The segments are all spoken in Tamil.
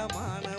மண்டமான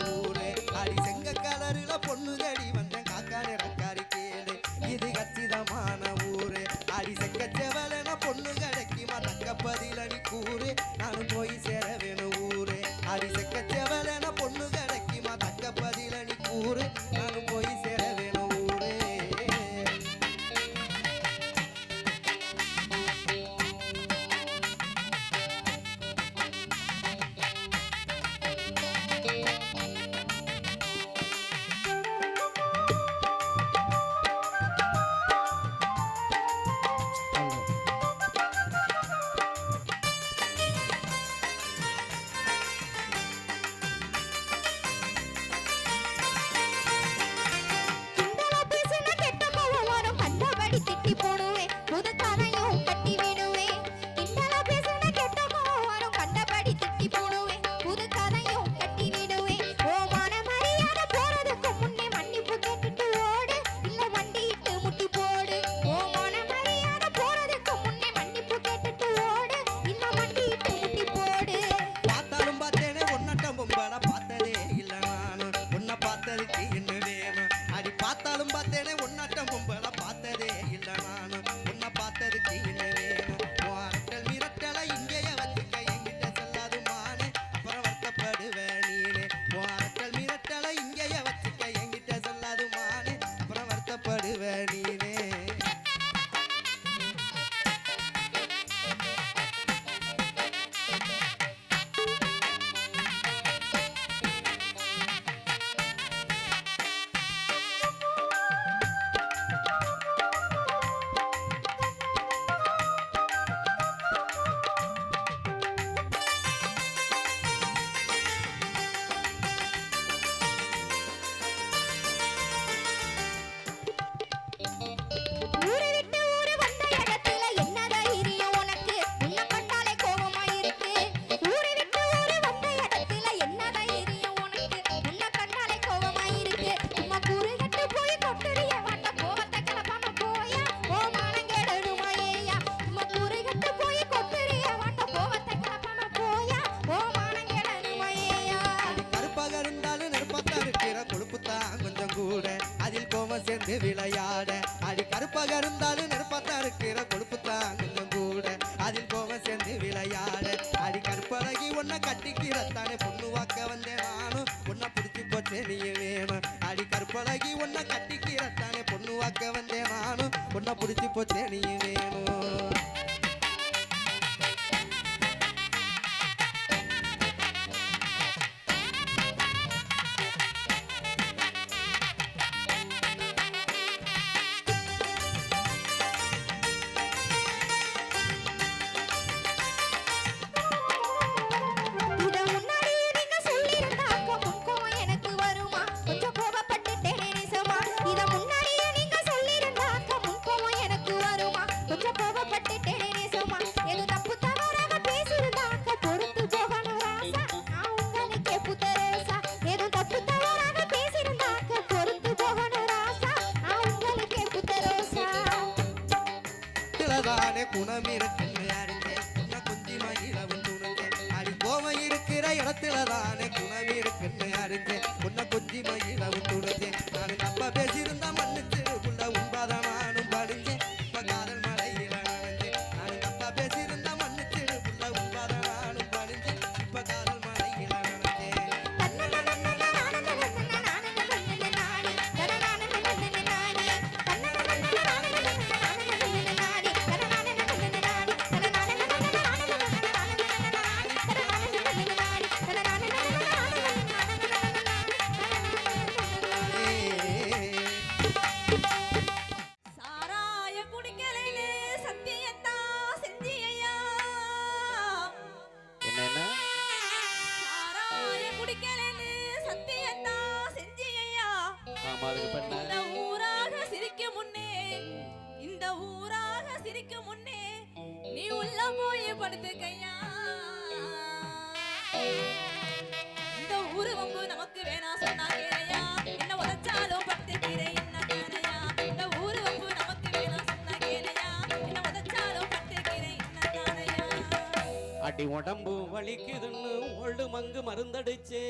உன்னை கட்டிக்கிறத்தானே பொண்ணு வாக்க வந்தேன் நானும். உன்னை பிடிச்சி போச்சே நீ சிரிக்க முன்னே நீ உள்ள போய் படுத்துக்கையா? இந்த ஊரு வம்பு நமக்கு வேணாம் சொன்னாங்கயா என்ன உதச்சாலும் பத்துக்கிறேன் அடி உடம்பு வலிக்குதுன்னு ஒழுமங்கு மருந்தடிச்சே.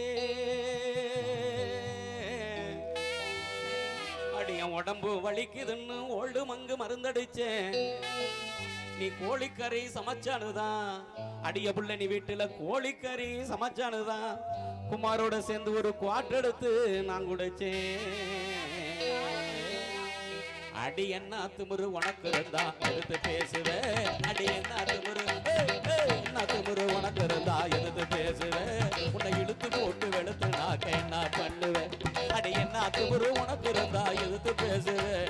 என் உடம்பு வலிக்குதுன்னு ஓல்டு மங்கு மருந்தடிச்சேன் நீ கோழிக்கறி சமைச்சானுதான். அடிய புள்ள நீ வீட்டுல கோழிக்கறி சமைச்சானுதான். குமாரோட சேர்ந்து ஒரு குவாட் எடுத்து நான் குடிச்சேன். அடி என்ன திமுரு உனக்கு இருந்தா எடுத்து பேசுவ. அடி என்ன அடி என்ன உனக்கு இருந்தா எதிர்த்து பேசுவேன்.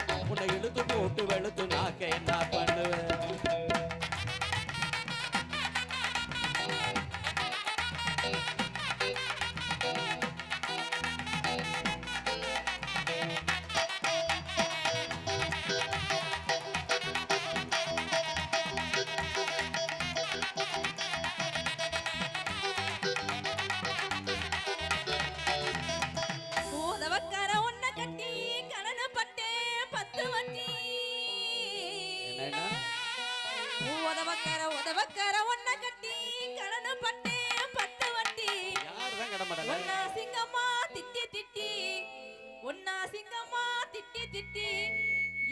ஒன்னா சிங்கம்மா திட்டி திட்டி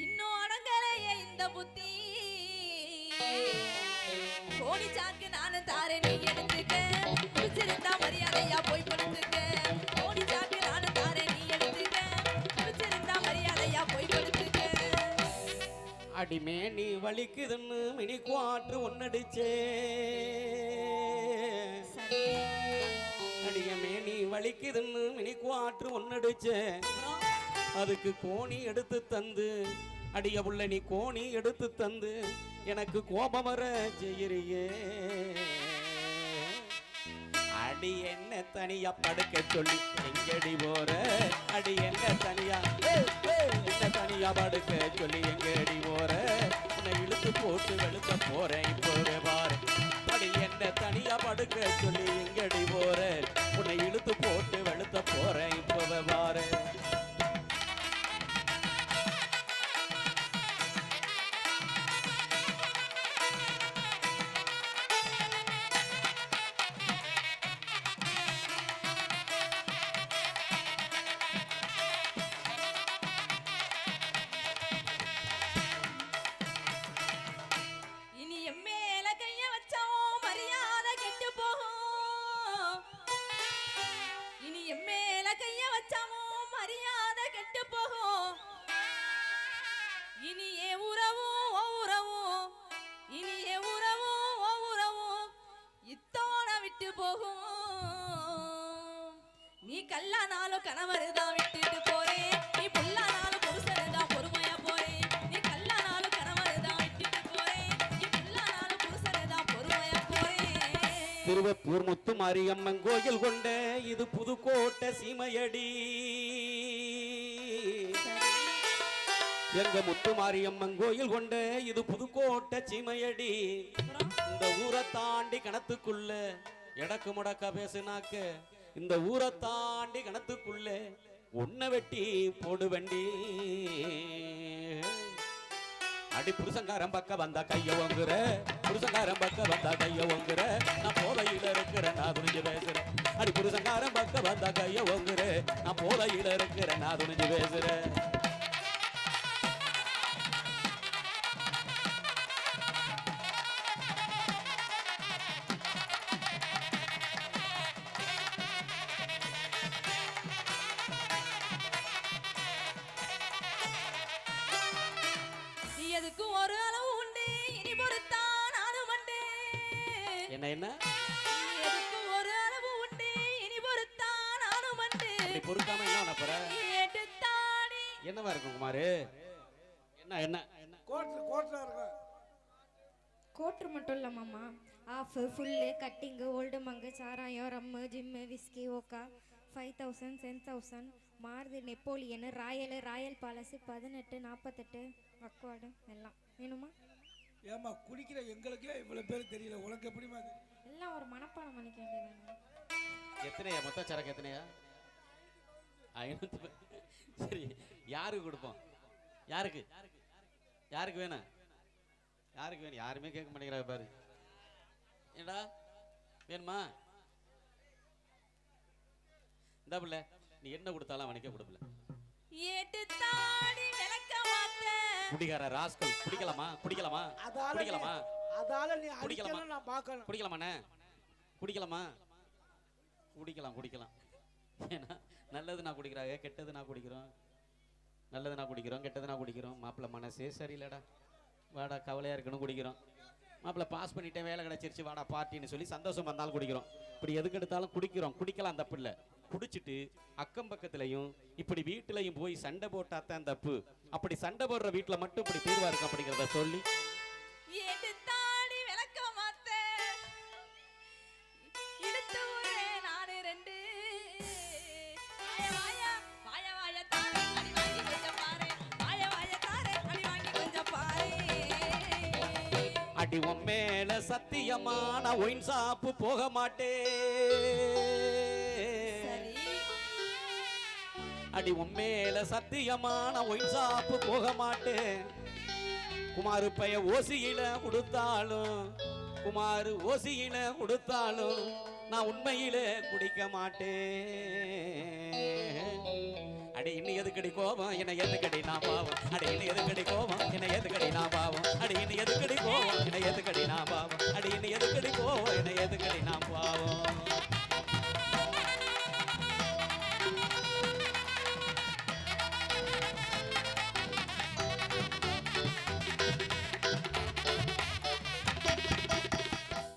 இன்னும் அடங்கலையே இந்த புத்தி. கோடி சாக்கு நானும் தாரேன் நீ எடுத்துக்க. பிடிச்சிருந்தா மரியாதையா போய் படுத்துக்க கோடி சாக்கு நானும் தாரேன் நீ எடுத்துக்க. பிடிச்சிருந்தா மரியாதையா போய் படுத்துக்க அடிமே நீ வலிக்குதுன்னு மினி குவாற்று ஒன்னடிச்சே அடியமே வலிக்குதுன்னு மினிக்கு ஆற்று ஒன்னடிச்சேன் அதுக்கு கோணி எடுத்து தந்து அடிய புள்ள நீ கோணி எடுத்து தந்து எனக்கு கோபம் வர செய்யறியே. அடி என்ன தனியா படுக்க சொல்லி எங்கடி போற? அடி என்ன தனியா என்ன தனியா படுக்க சொல்லி எங்கடி போற? உன்னை இழுத்து போட்டு வெளுக்க போறேன் இப்போ பாரு. அடி என்ன தனியா படுக்க சொல்லி எங்கடி போற? லட்சமோ மரியாதை கெட்டு போகும். இனியே உறவும் உறவும் இனியே உறவும் உறவும் இத்தோட விட்டு போகும். நீ கல்லானாலும் கணவர் தான் விட்டு திருவப்பூர் முத்து மாரியம்மன் கோயில் கொண்ட இது புதுக்கோட்டை சீமையடி. எங்க முத்து மாரியம்மன் கோயில் கொண்ட இது புதுக்கோட்டை சீமையடி. இந்த ஊரை தாண்டி கணத்துக்குள்ள எடக்கு முடக்க பேசுனாக்க இந்த ஊரை தாண்டி கணத்துக்குள்ள ஒன்ன வெட்டி போடுவண்டி. அடி புருஷங்காரன் பக்கம் வந்தா கைய வாங்குற புருஷங்காரன் பக்கம் வந்தா கைய வாங்குற நான் போதையில இருக்கிற நான் துணிஞ்சு பேசுறேன். அடி புருஷங்காரன் பக்கம் வந்தா கைய வாங்குற நான் போதையில இருக்கிற நான் துணிஞ்சு பேசுறேன். என்ன? என்ன எதுக்கும் ஒரு அளவு உண்டு இனி பொறுத்தான் நானும் உண்டு இப்படி பொறுக்காம என்ன பண்ண போற? எடுத்தாடி என்னவா இருக்கும் குமாரு? என்ன என்ன? கோட்ரு கோட்ரா இருக்கும் கோட்ரு மட்டும் இல்லை மாமா. ஆஃபு ஃபுல்லு கட்டிங்கு ஓல்டு மங்கு சாராயம் rum gym whisky ஓக்கா five thousand ten thousand Maruti Napoleon royal royal palace பதினெட்டு நாற்பத்தெட்டு அக்வார்டு எல்லாம். வேணுமா? ஏமா குடிக்கிற எங்களுக்கே இவ்வளவு பேர் தெரியல. உனக்கு எப்படிமா எல்லாம் ஒரு மனப்பாடம் பண்ணிக்க வேண்டியதானே எத்தனையா? மொத்த சரக்கு எத்தனையா? ஐநூத்தி சரி யாருக்கு கொடுப்போம்? யாருக்கு? யாருக்கு வேணும்? யாருக்கு வேணும்? யாருமே கேட்க மாட்டேங்கிறாங்க பாரு. ஏடா வேணுமா? இந்த பிள்ளை நீ என்ன கொடுத்தாலும் அவனுக்கே கொடுப்பல எடுத்தாடி விளக்க மாத்த குடிகார ராஸ்கல் குடிக்கலாமா குடிக்கலாமா குடிக்கலாமா அதால நீ குடிக்கலாமா? நான் பார்க்கணும் குடிக்கலாமாண்ணே குடிக்கலாமா குடிக்கலாம் குடிக்கலாம். ஏன்னா நல்லது நான் குடிக்கிறாங்க கெட்டது நான் குடிக்கிறோம். நல்லது நான் குடிக்கிறோம் கெட்டது நான் குடிக்கிறோம். மாப்பிள்ளை மனசே சரியில்லைடா. வாடா கவலையாக இருக்கணும் குடிக்கிறோம். மாப்பிள்ளை பாஸ் பண்ணிட்டேன் வேலை கிடைச்சிருச்சு வாடா பார்ட்டின்னு சொல்லி சந்தோஷம் வந்தாலும் குடிக்கிறோம். இப்படி எதுக்கு எடுத்தாலும் குடிக்கிறோம். குடிக்கலாம் தப்பு இல்லை குடிச்சிட்டு அக்கம் பக்கத்துலையும் இப்படி வீட்டுலையும் போய் சண்டை போட்டாதான் தப்பு. அப்படி சண்டை போடுற வீட்டில் மட்டும் இப்படி தீர்வா இருக்கும் அப்படிங்கிறத சொல்லி. அடி உன் மேல சத்தியமான ஒயின் சாப்பு போக மாட்டேன் அடி உண்மையில சத்தியமான ஒயின் சாப்பு போக மாட்டேன். குமார் பைய ஓசியில கொடுத்தாலும் குமார் ஓசியில கொடுத்தாலும் நான் உண்மையிலே குடிக்க மாட்டேன். அடி இன்னும் எதுக்கடி கோபம்? என்ன எதுக்கடி நான் பாவம்? அடி இன்னும் எதுக்கடி கோபம்? என்ன எதுக்கடி நான் பாவம்? அடி இன்னும் எதுக்கடி கோபம்? என்ன எதுக்கடி நான் பாவம்? அடி இன்னும் எதுக்கடி கோபம்? என்ன எதுக்கடி நான் பாவம்?